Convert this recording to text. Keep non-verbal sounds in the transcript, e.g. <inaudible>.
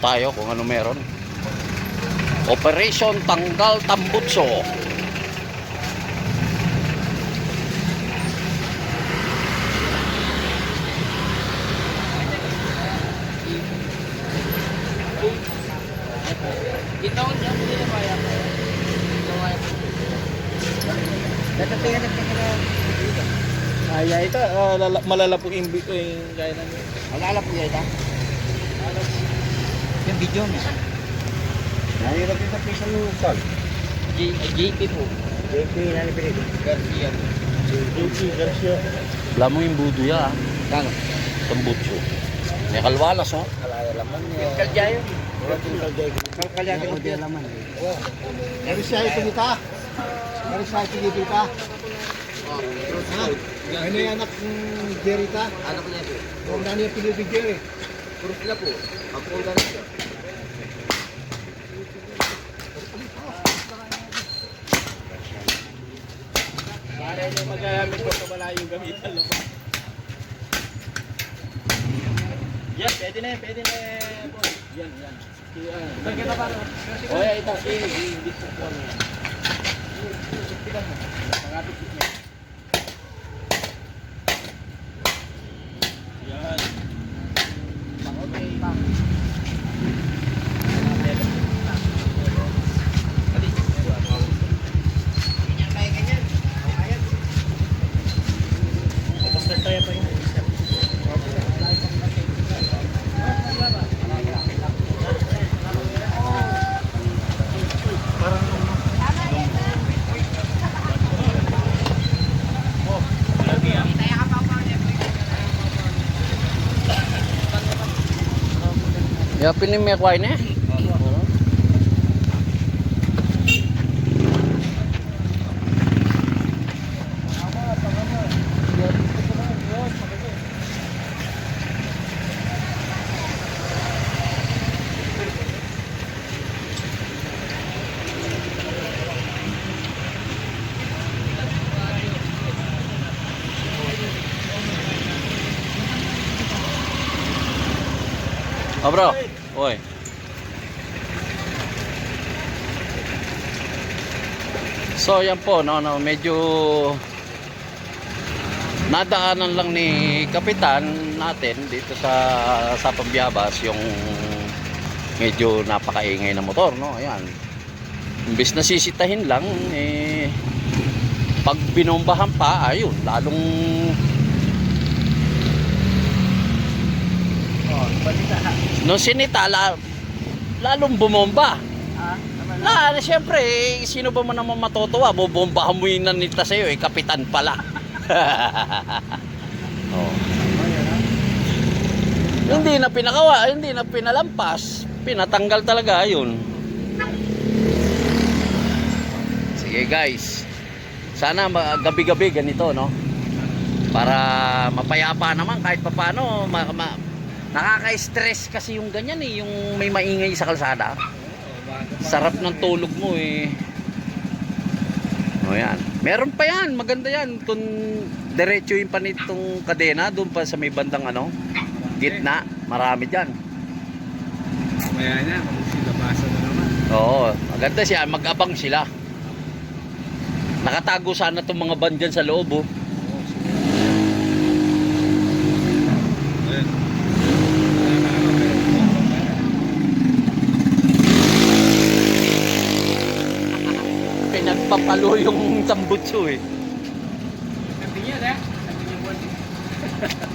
tayo kung ano meron. Operation Tanggal Tambutso. Kaya ito, uh, lala, malala po yung, kaya namin. Alala po ita. Yung video mo. Nahirap yung sa piso ng sol. JP po. JP na ni Pinito. Garcia. JP Garcia. Alam mo yung budo ya, ah. Kano? Tambutso. May kalwalas, oh. Alaya laman niya. Kaljayo. Kaljayo ko din laman. Dari siya ito kita. Dari siya ito kita. Ano yung anak ng Jerita? Ano ko niya po? Kung nani yung pinili Jerry. Puro sila po. Ang punta na siya. Para nyo magagamit ko sa malayo gamitan lang. Yan, pwede na yan, pwede na yan. Yan, yan. Bagay na ba? O, yan, ito. Eh, eh, dito po ano yan. Tignan mo. Pangapit niya. Ya, pinim may kway na. Oh, bro. Oy. So, yan po, no, no, medyo nadaanan lang ni kapitan natin dito sa sa Pambiabas yung medyo napakaingay na motor, no? Ayan. Imbes na sisitahin lang, eh, pag binombahan pa, ayun, lalong Oh, balita. Nung sinita, la, lalong bumomba. Ah, Na, siyempre, eh, sino ba mo naman matutuwa? Bubombahan mo yung nanita sa'yo, eh, kapitan pala. <laughs> oh. Hindi na pinakawa, hindi na pinalampas. Pinatanggal talaga, yun. Sige guys. Sana gabi-gabi ganito, no? Para mapayapa naman kahit papano. Ma- ma- nakaka-stress kasi yung ganyan eh, yung may maingay sa kalsada. Sarap ng tulog mo eh. O yan. Meron pa yan. Maganda yan. Kung diretso yung panitong kadena, doon pa sa may bandang ano, gitna. Marami dyan. Mamaya na, magsilabasan na naman. Oo. Maganda siya. Mag-abang sila. Nakatago sana itong mga van dyan sa loob oh. Ayan. Pinagpapalo yung tambutso eh. Nanti niya, niya buwan.